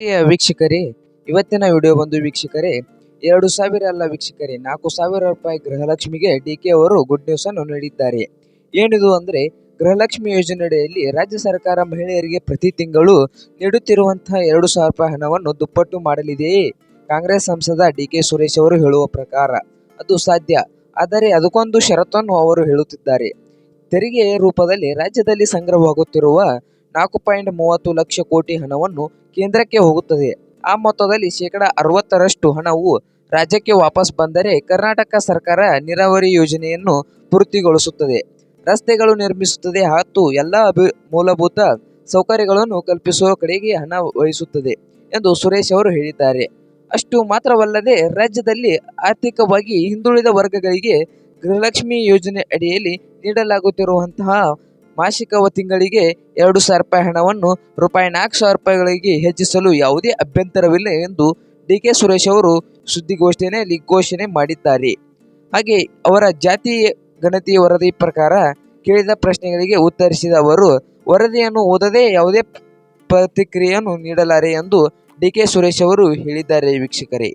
ವೀಕ್ಷಕರೇ, ಇವತ್ತಿನ ವಿಡಿಯೋ ಬಂದು ವೀಕ್ಷಕರೇ, ಎರಡು ಸಾವಿರ ಅಲ್ಲ ವೀಕ್ಷಕರೇ, ನಾಲ್ಕು ಸಾವಿರ ರೂಪಾಯಿ ಗೃಹಲಕ್ಷ್ಮಿಗೆ ಡಿ ಕೆ ಅವರು ಗುಡ್ ನ್ಯೂಸ್ ಅನ್ನು ನೀಡಿದ್ದಾರೆ. ಏನಿದು ಅಂದ್ರೆ, ಗೃಹಲಕ್ಷ್ಮಿ ಯೋಜನೆಯಡಿಯಲ್ಲಿ ರಾಜ್ಯ ಸರ್ಕಾರ ಮಹಿಳೆಯರಿಗೆ ಪ್ರತಿ ತಿಂಗಳು ನೀಡುತ್ತಿರುವಂತಹ ಎರಡು ಸಾವಿರ ರೂಪಾಯಿ ಹಣವನ್ನು ದುಪ್ಪಟ್ಟು ಮಾಡಲಿದೆಯೇ ಕಾಂಗ್ರೆಸ್ ಸಂಸದ ಡಿ ಕೆ ಸುರೇಶ್ ಅವರು ಹೇಳುವ ಪ್ರಕಾರ, ಅದು ಸಾಧ್ಯ. ಆದರೆ ಅದಕ್ಕೊಂದು ಷರತ್ತನ್ನು ಅವರು ಹೇಳುತ್ತಿದ್ದಾರೆ. ತೆರಿಗೆ ರೂಪದಲ್ಲಿ ರಾಜ್ಯದಲ್ಲಿ ಸಂಗ್ರಹವಾಗುತ್ತಿರುವ ನಾಲ್ಕು ಪಾಯಿಂಟ್ ಮೂವತ್ತು ಲಕ್ಷ ಕೋಟಿ ಹಣವನ್ನು ಕೇಂದ್ರಕ್ಕೆ ಹೋಗುತ್ತದೆ. ಆ ಮೊತ್ತದಲ್ಲಿ ಶೇಕಡ ಅರವತ್ತರಷ್ಟು ಹಣವು ರಾಜ್ಯಕ್ಕೆ ವಾಪಸ್ ಬಂದರೆ ಕರ್ನಾಟಕ ಸರ್ಕಾರ ನೀರಾವರಿ ಯೋಜನೆಯನ್ನು ಪೂರ್ತಿಗೊಳಿಸುತ್ತದೆ. ರಸ್ತೆಗಳು ನಿರ್ಮಿಸುತ್ತದೆ ಮತ್ತು ಎಲ್ಲ ಅಭಿ, ಮೂಲಭೂತ ಸೌಕರ್ಯಗಳನ್ನು ಕಲ್ಪಿಸುವ ಕಡೆಗೆ ಹಣ ವಹಿಸುತ್ತದೆ ಎಂದು ಸುರೇಶ್ ಅವರು ಹೇಳಿದ್ದಾರೆ. ಅಷ್ಟು ಮಾತ್ರವಲ್ಲದೆ ರಾಜ್ಯದಲ್ಲಿ ಆರ್ಥಿಕವಾಗಿ ಹಿಂದುಳಿದ ವರ್ಗಗಳಿಗೆ ಗೃಹಲಕ್ಷ್ಮಿ ಯೋಜನೆ ಅಡಿಯಲ್ಲಿ ನೀಡಲಾಗುತ್ತಿರುವಂತಹ ಮಾಸಿಕ ತಿಂಗಳಿಗೆ ಎರಡು ಸಾವಿರ ರೂಪಾಯಿ ಹಣವನ್ನು ರೂಪಾಯಿ ನಾಲ್ಕು ಸಾವಿರ ರೂಪಾಯಿಗಳಿಗೆ ಹೆಚ್ಚಿಸಲು ಯಾವುದೇ ಅಭ್ಯಂತರವಿಲ್ಲ ಎಂದು ಡಿ ಕೆ ಸುರೇಶ್ ಅವರು ಸುದ್ದಿಗೋಷ್ಠಿಯಲ್ಲಿ ಘೋಷಣೆ ಮಾಡಿದ್ದಾರೆ. ಹಾಗೆ ಅವರ ಜಾತಿ ಗಣತಿ ವರದಿ ಪ್ರಕಾರ ಕೇಳಿದ ಪ್ರಶ್ನೆಗಳಿಗೆ ಉತ್ತರಿಸಿದ ಅವರು, ವರದಿಯನ್ನು ಓದದೆ ಯಾವುದೇ ಪ್ರತಿಕ್ರಿಯೆಯನ್ನು ನೀಡಲಾರೆ ಎಂದು ಡಿ ಕೆ ಸುರೇಶ್ ಅವರು ಹೇಳಿದ್ದಾರೆ ವೀಕ್ಷಕರೇ.